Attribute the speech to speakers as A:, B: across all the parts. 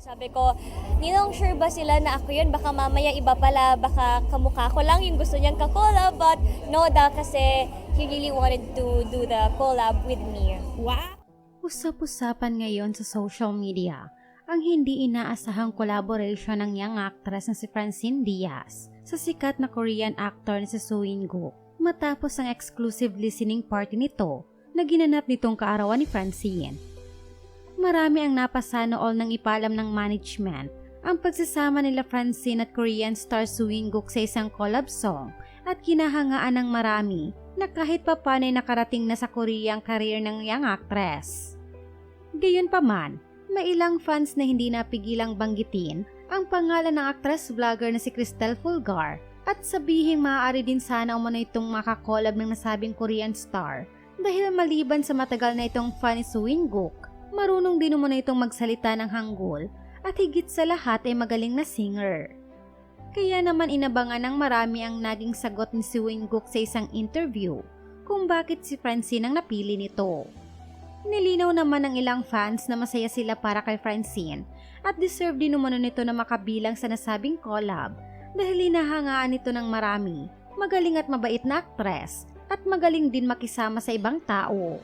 A: Sabi ko, ninong sure ba sila na ako yun? Baka mamaya iba pala, baka kamukha ko lang yung gusto niyang kakolab. But no da kasi he really wanted to do the collab with me.
B: Wow!
C: Usap-usapan ngayon sa social media ang hindi inaasahang collaboration ng young actress na si Francine Diaz sa sikat na Korean actor na si Soo In-guk matapos ang exclusive listening party nito na ginanap nitong kaarawan ni Francine. Marami ang napasa nool ng ipalam ng management ang pagsasama nila Francine at Korean star Soo In-guk sa isang collab song at kinahangaan ng marami na kahit papanay nakarating na sa Korea ang career ng young actress. Gayunpaman, may ilang fans na hindi napigilang banggitin ang pangalan ng actress vlogger na si Cristel Fulgar at sabihing maaari din sana umano itong makakolab ng nasabing Korean star dahil maliban sa matagal na itong fan ni Soo In-guk, marunong din umano itong magsalita ng Hangul at higit sa lahat ay magaling na singer. Kaya naman inabangan ng marami ang naging sagot ni Soo In-guk sa isang interview kung bakit si Francine ang napili nito. Nilinaw naman ng ilang fans na masaya sila para kay Francine at deserve din umano nito na makabilang sa nasabing collab dahil hinahangaan nito ng marami, magaling at mabait na aktres at magaling din makisama sa ibang tao.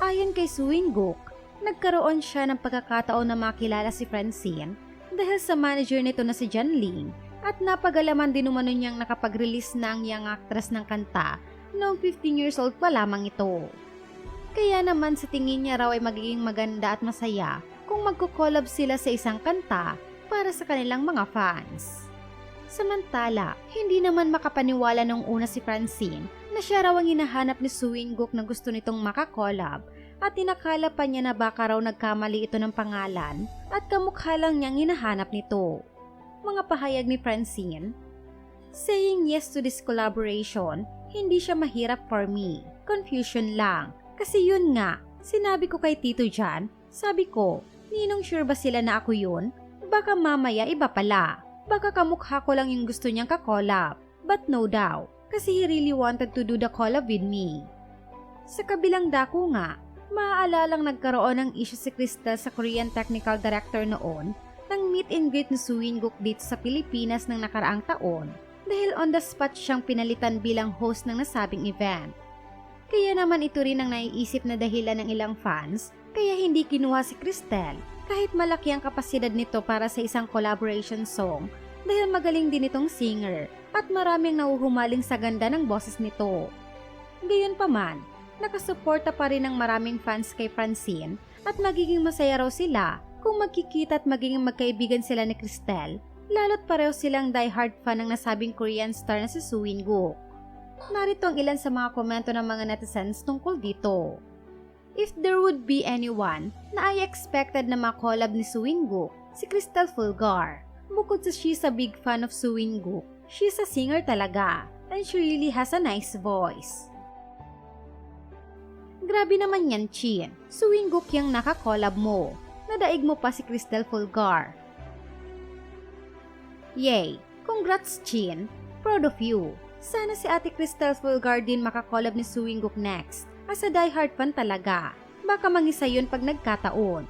C: Ayon kay Suinguk, nagkaroon siya ng pagkakataon na makilala si Francine dahil sa manager nito na si John Ling at napagalaman din umano niyang nakapag-release na ang young actress ng kanta noong 15 years old pa lamang ito. Kaya naman sa tingin niya raw ay magiging maganda at masaya kung magko-collab sila sa isang kanta para sa kanilang mga fans. Samantala, hindi naman makapaniwala nung una si Francine na siya raw ang hinahanap ni Suinguk na gusto nitong makakollab at inakala pa niya na baka raw nagkamali ito ng pangalan at kamukha lang niyang hinahanap nito. Mga pahayag ni Francine, Saying yes to this collaboration, hindi siya mahirap for me. Confusion lang. Kasi yun nga, sinabi ko kay Tito Jan, sabi ko, ninong sure ba sila na ako yun? Baka mamaya iba pala. Baka kamukha ko lang yung gusto niyang kakolab. But no daw, kasi he really wanted to do the collab with me. Sa kabilang dako nga, maaalalang nagkaroon ng issue si Crystal sa Korean Technical Director noon nang meet and greet ni Suinguk dito sa Pilipinas ng nakaraang taon dahil on the spot siyang pinalitan bilang host ng nasabing event. Kaya naman ito rin ang naiisip na dahilan ng ilang fans kaya hindi kinuha si Cristel kahit malaki ang kapasidad nito para sa isang collaboration song dahil magaling din itong singer at maraming nauhumaling sa ganda ng boses nito. Gayunpaman, nakasuporta pa rin ng maraming fans kay Francine at magiging masaya raw sila kung magkikita at magiging magkaibigan sila ni Cristel lalo't pareho silang diehard fan ng nasabing Korean star na si Soo In-guk. Narito ang ilan sa mga komento ng mga netizens tungkol dito. If there would be anyone na I expected na makolab ni Soo In-guk, si Crystal Fulgar. Bukod sa she's a big fan of Soo In-guk, she's a singer talaga and she really has a nice voice. Grabe naman yan, Chin. Soo In-guk yung nakakolab mo. Nadaig mo pa si Crystal Fulgar. Yay! Congrats, Chin! Proud of you! Sana si Ate Crystal Fulgar din makakolab ni Suinguk next. As a diehard fan talaga. Baka mangisa yun pag nagkataon.